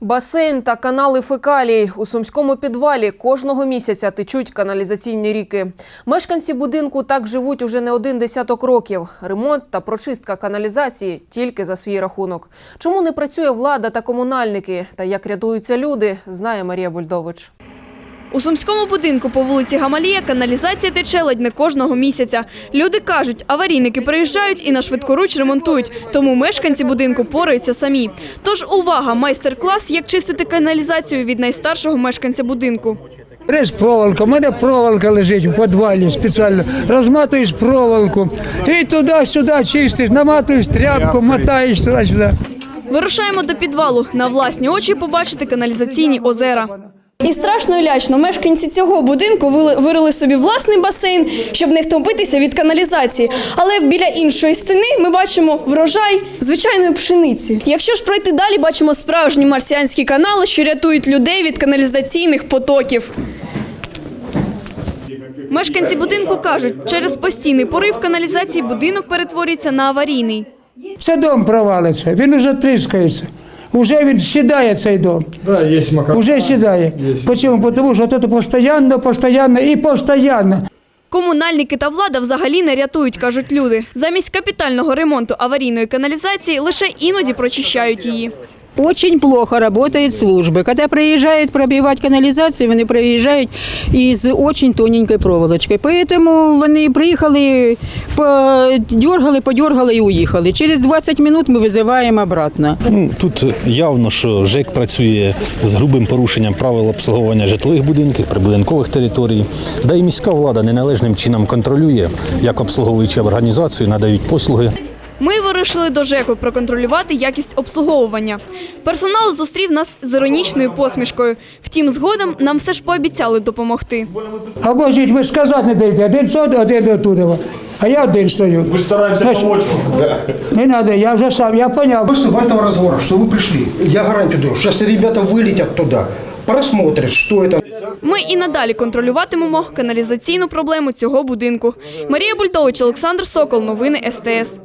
Басейн та канали фекалій у сумському підвалі кожного місяця течуть каналізаційні ріки. Мешканці будинку так живуть уже не один десяток років. Ремонт та прочистка каналізації тільки за свій рахунок. Чому не працює влада та комунальники? Та як рятуються люди, знає Марія Бульдович. У сумському будинку по вулиці Гамалія каналізація тече ледь не кожного місяця. Люди кажуть, аварійники приїжджають і на швидкоруч ремонтують, тому мешканці будинку пораються самі. Тож увага, майстер-клас, як чистити каналізацію від найстаршого мешканця будинку. Береш проволока, у мене проволока лежить в підвалі спеціально. Розматуєш проволоку, ти туди-сюди чистиш, наматуєш тряпку, мотаєш туди-сюди. Вирушаємо до підвалу. На власні очі побачити каналізаційні озера. І страшно і лячно мешканці цього будинку вирили собі власний басейн, щоб не втомитися від каналізації. Але біля іншої стіни ми бачимо врожай звичайної пшениці. Якщо ж пройти далі, бачимо справжні марсіанські канали, що рятують людей від каналізаційних потоків. Мешканці будинку кажуть, через постійний порив каналізації будинок перетворюється на аварійний. Це дом провалиться, він уже тріскається. Уже він сідає цей дом. Да, є макар. Уже сідає. Почему? Тому що тут постійно, постійно і постійно. Комунальники та влада взагалі не рятують, кажуть люди. Замість капітального ремонту аварійної каналізації лише іноді прочищають її. Очень плохо работают службы. Когда приезжают пробивать канализацию, вони приїжджають із очень тоненькой проволочкой. Поэтому вони приїхали, подергали, подергали і уїхали. Через 20 минут ми визиваємо обратно. Ну, тут явно, що ЖЕК працює з грубим порушенням правил обслуговування житлових будинків, прибудинкових територій, да і міська влада неналежним чином контролює, як обслуговуючі організації надають послуги. Ми вирішили до ЖЕКу проконтролювати якість обслуговування. Персонал зустрів нас з іронічною посмішкою. Втім, згодом нам все ж пообіцяли допомогти. А боже, ви сказати не даєте, один сюди, один отуди. А я один стою. Мы стараемся Значит, помочь вам. Не треба, я вже сам, я поняв. После этого разговора, что вы пришли, я гарантию даю, что если ребята вылетят туда, просмотрят, что это. Ми і надалі контролюватимемо каналізаційну проблему цього будинку. Марія Бультович, Олександр Сокол. Новини СТС.